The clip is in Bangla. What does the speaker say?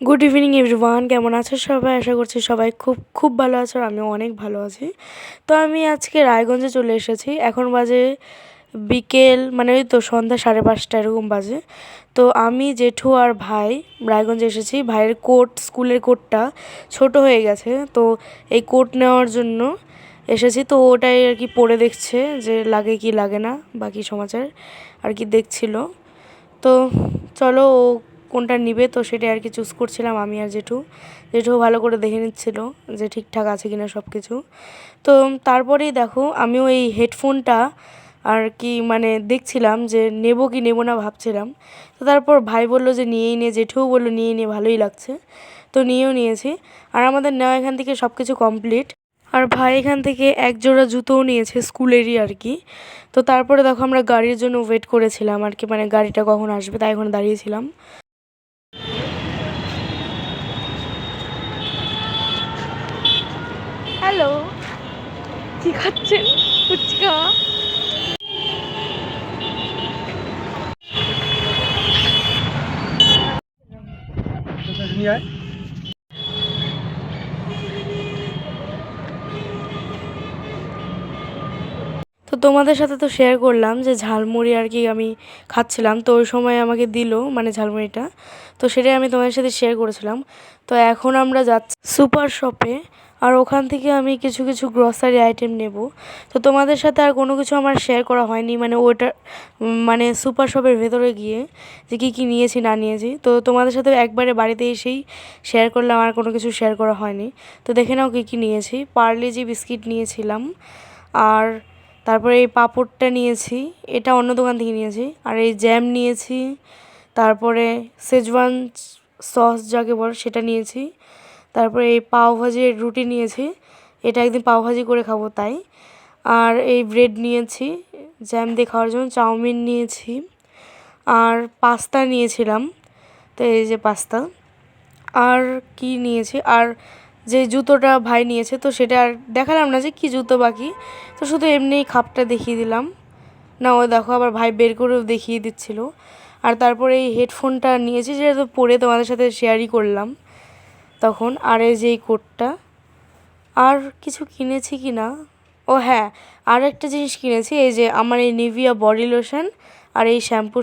গুড ইভিনিং এভরিওয়ান কেমন আছো সবাই? আশা করছি সবাই খুব খুব ভালো আছো আমিও অনেক ভালো আছি। তো আমি আজকে রায়গঞ্জে চলে এসেছি। এখন বাজে বিকেল মানে ওই তো সন্ধ্যা সাড়ে পাঁচটা এরকম বাজে। তো আমি, জেঠু আর ভাই রায়গঞ্জে এসেছি। ভাইয়ের কোট, স্কুলের কোটটা ছোট হয়ে গেছে। তো এই কোট নেওয়ার জন্য এসেছি। তো ওটাই আর কি পরে দেখছে যে লাগে কি লাগে না, বাকি সমাচার আর কি দেখছিল। তো চলো ও কোনটা নিবে তো সেটাই আর কি চুজ করছিলাম আমি আর জেঠু। জেঠু ভালো করে দেখে নিচ্ছিল যে ঠিকঠাক আছে কিনা সব কিছু তো তারপরেই দেখো আমিও এই হেডফোনটা আর কি মানে দেখছিলাম যে নেব কি নেব না ভাবছিলাম। তো তারপর ভাই বলল যে নিয়েই নে, জেঠুও বলল নিয়ে নিয়ে ভালোই লাগছে। তো নিয়েও নিয়েছি। আর আমাদের নেওয়া এখান থেকে সব কিছু কমপ্লিট আর ভাই এখান থেকে এক জোড়া জুতোও নিয়েছে স্কুলেরই আর কি। তো তারপরে দেখো আমরা গাড়ির জন্য ওয়েট করেছিলাম আর কি মানে গাড়িটা কখন আসবে তাই এখন দাঁড়িয়েছিলাম হ্যালো। কি খাচ্ছেন? ফুচকা? নিয়ে তো তোমাদের সাথে তো শেয়ার করলাম যে ঝালমুড়ি আর কি আমি খাচ্ছিলাম। তো ওই সময় আমাকে দিল মানে ঝালমুড়িটা। তো সেটাই আমি তোমাদের সাথে শেয়ার করেছিলাম। তো এখন আমরা যাচ্ছি সুপার শপে আর ওখান থেকে আমি কিছু কিছু গ্রসারি আইটেম নেব। তো তোমাদের সাথে আর কোনো কিছু আমার শেয়ার করা হয়নি। মানে উম, মানে সুপার শপের ভেতরে গিয়ে যে কী কী নিয়েছি না নিয়েছি। তো তোমাদের সাথে একবারে বাড়িতে এসেই শেয়ার করলাম। আর কোনো কিছু শেয়ার করা হয়নি। তো দেখে নাও কী কী নিয়েছি। পার্লেজি বিস্কিট নিয়েছিলাম। আর তারপরে এই পাঁপড়টা নিয়েছি, এটা অন্য দোকান থেকে নিয়েছি, আর এই জ্যাম নিয়েছি, তারপরে সেজওয়ান সস যাকে বলে সেটা নিয়েছি, তারপরে এই পাওভাজির রুটি নিয়েছি, এটা একদিন পাওভাজি করে খাব তাই, আর এই ব্রেড নিয়েছি জ্যাম দিয়ে খাওয়ার জন্য চাউমিন নিয়েছি, আর পাস্তা নিয়েছিলাম, তো এই যে পাস্তা, আর কি নিয়েছি, আর যে জুতোটা ভাই নিয়েছে, তো সেটা আর দেখালাম না যে কি জুতো বাকি। তো শুধু এমনিই খাপটা দেখিয়ে দিলাম। না ও দেখো, আবার ভাই বের করেও দেখিয়ে দিচ্ছিল। আর তারপরে এই হেডফোনটা নিয়েছি যেটা তো পরে তোমাদের সাথে শেয়ারই করলাম। তখন আর এই যে এই কোটটা, আর কিছু কিনেছি কি না? ও হ্যাঁ আর একটা জিনিস কিনেছি, এই যে আমার এই নিভিয়া বডি লোশন আর এই শ্যাম্পু